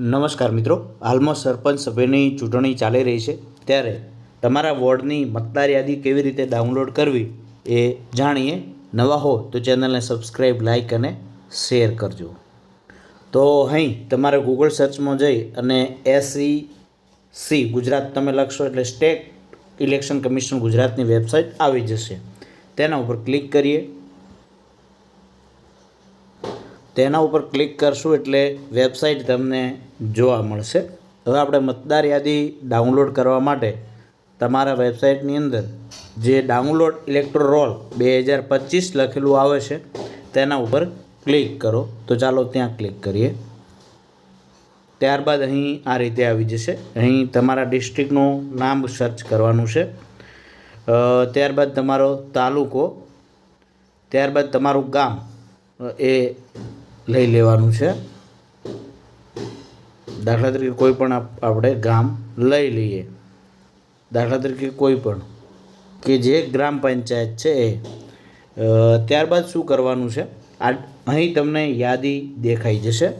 નમસ્કાર મિત્રો. હાલમાં સરપંચ સભ્યની ચૂંટણી ચાલી રહી છે. ત્યારે તમારા વોર્ડની મતદાર યાદી કેવી રીતે ડાઉનલોડ કરવી એ જાણીએ. નવા હો તો ચેનલને સબસ્ક્રાઈબ લાઇક અને શેર કરજો. તો અહીં તમારે ગૂગલ સર્ચમાં જઈ અને એસઈ સી ગુજરાત તમે લખશો એટલે સ્ટેટ ઇલેક્શન કમિશન ગુજરાતની વેબસાઇટ આવી જશે. તેના ઉપર ક્લિક કરીએ. તેના ઉપર ક્લિક કરશું એટલે વેબસાઇટ તમને જોવા મળશે. હવે આપણે મતદાર યાદી ડાઉનલોડ કરવા માટે તમારા વેબસાઇટની અંદર જે ડાઉનલોડ ઇલેક્ટ્રો રોલ બે હજાર પચીસ લખેલું આવે છે, તેના ઉપર ક્લિક કરો. તો ચાલો ત્યાં ક્લિક કરીએ. ત્યારબાદ અહીં આ રીતે આવી જશે. અહીં તમારા ડિસ્ટ્રિક્ટનું નામ સર્ચ કરવાનું છે. ત્યારબાદ તમારો તાલુકો, ત્યારબાદ તમારું ગામ, એ લઈ લેવાનું છે. દાખલા તરીકે કોઈ પણ આપ- આપણે ગામ લઈ લઈએ. દાખલા તરીકે કોઈ પણ, કે જે ગ્રામ પંચાયત છે એ. ત્યારબાદ શું કરવાનું છે? આ અહીં તમને યાદી દેખાઈ જશે.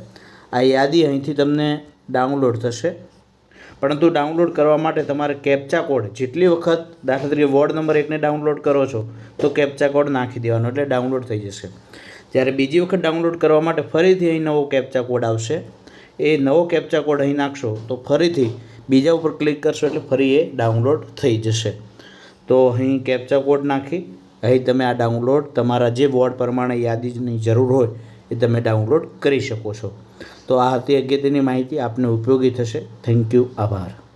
આ યાદી અહીંથી તમને ડાઉનલોડ થશે. પરંતુ ડાઉનલોડ કરવા માટે તમારે કેપ્ચા કોડ જેટલી વખત દાખલા તરીકે વોર્ડ નંબર એકને ડાઉનલોડ કરો છો, તો કેપ્ચા કોડ નાખી દેવાનો એટલે ડાઉનલોડ થઈ જશે. જ્યારે બીજી વખત ડાઉનલોડ કરવા માટે ફરીથી અહીં નવો કેપ્ચા કોડ આવશે, એ નવો કેપ્ચા કોડ અહીં નાખશો, તો ફરીથી બીજા ઉપર ક્લિક કરશો એટલે ફરી એ ડાઉનલોડ થઈ જશે. તો અહીં કેપ્ચા કોડ નાખી, અહીં તમે આ ડાઉનલોડ તમારા જે વોર્ડ પ્રમાણે યાદીની જરૂર હોય એ તમે ડાઉનલોડ કરી શકો છો. તો આ હતી અગત્યની માહિતી. આપને ઉપયોગી થશે. Thank you. આભાર.